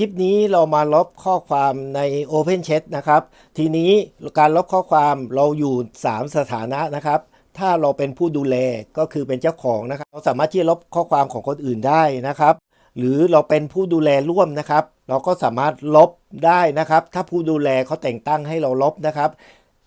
คลิปนี้เรามาลบข้อความใน Open Chat นะครับ ทีนี้การลบข้อความเราอยู่ 3 สถานะนะครับ ถ้าเราเป็นผู้ดูแลก็คือเป็นเจ้าของนะครับ เราสามารถที่จะลบข้อความของคนอื่นได้นะครับ หรือเราเป็นผู้ดูแลร่วมนะครับ เราก็สามารถลบได้นะครับ ถ้าผู้ดูแลเขาแต่งตั้งให้เราลบนะครับ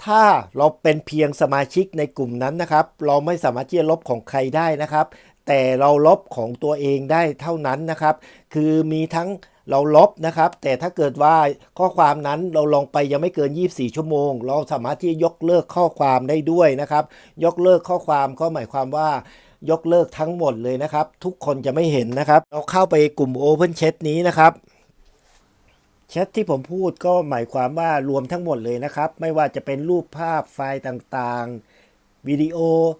ถ้าเราเป็นเพียงสมาชิกในกลุ่มนั้นนะครับ เราไม่สามารถที่จะลบของใครได้นะครับ แต่เราลบของตัวเองได้เท่านั้นนะครับ คือมีทั้ง เราลบนะครับ แต่ถ้าเกิดว่าข้อความนั้นเราลงไปยังไม่เกิน 24 ชั่วโมง เราสามารถที่ยกเลิกข้อความได้ด้วยนะครับ ยกเลิกข้อความก็หมายความว่ายกเลิกทั้งหมดเลยนะครับ ทุกคนจะไม่เห็นนะครับ เราเข้าไปกลุ่ม Open Chat นี้นะครับแชทที่ผมพูดก็หมายความว่ารวมทั้งหมดเลยนะครับ ไม่ว่าจะเป็นรูปภาพไฟล์ต่างๆ วิดีโอ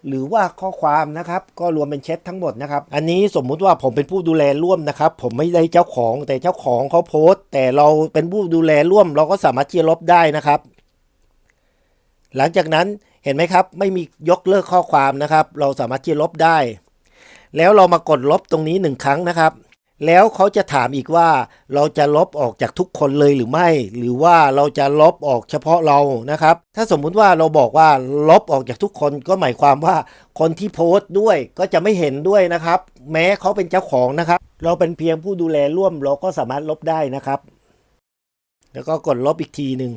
หรือว่าข้อความนะครับก็รวมเป็นแชททั้งหมดนะครับ อันนี้สมมุติว่าผมเป็นผู้ดูแลร่วมนะครับ ผมไม่ได้เจ้าของแต่เจ้าของเขาโพสต์ แต่เราเป็นผู้ดูแลร่วม เราก็สามารถที่จะลบได้นะครับ หลังจากนั้นเห็นไหมครับ ไม่มียกเลิกข้อความนะครับ เราสามารถที่จะลบได้ แล้วเรามากดลบตรงนี้หนึ่งครั้งนะครับ แล้วเขาจะถามอีกว่าเราจะลบออกจากทุกคนเลยหรือไม่ หรือว่าเราจะลบออกเฉพาะเรานะครับ ถ้าสมมุติว่าเราบอกว่าลบออกจากทุกคนก็หมายความว่า คนที่โพสต์ด้วยก็จะไม่เห็นด้วยนะครับ แม้เขาเป็นเจ้าของนะครับ เราเป็นเพียงผู้ดูแลร่วมเราก็สามารถลบได้นะครับ แล้วก็กดลบอีกทีหนึ่ง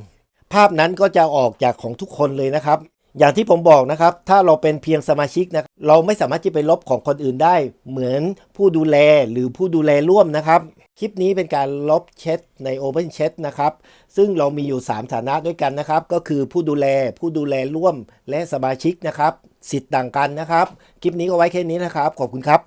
ภาพนั้นก็จะออกจากของทุกคนเลยนะครับ อย่างที่ผมบอกนะครับ ถ้าเราเป็นเพียงสมาชิกนะเราไม่สามารถที่ไปลบของคนอื่นได้ เหมือนผู้ดูแลหรือผู้ดูแลร่วมนะครับ คลิปนี้เป็นการลบแชทใน Open Chat นะครับ ซึ่งเรามีอยู่ 3 ฐานะด้วยกันนะครับ ก็คือผู้ดูแลผู้ดูแลร่วมและสมาชิกนะครับ สิทธิ์ต่างกันนะครับ คลิปนี้ก็ไว้แค่นี้นะครับ ขอบคุณครับ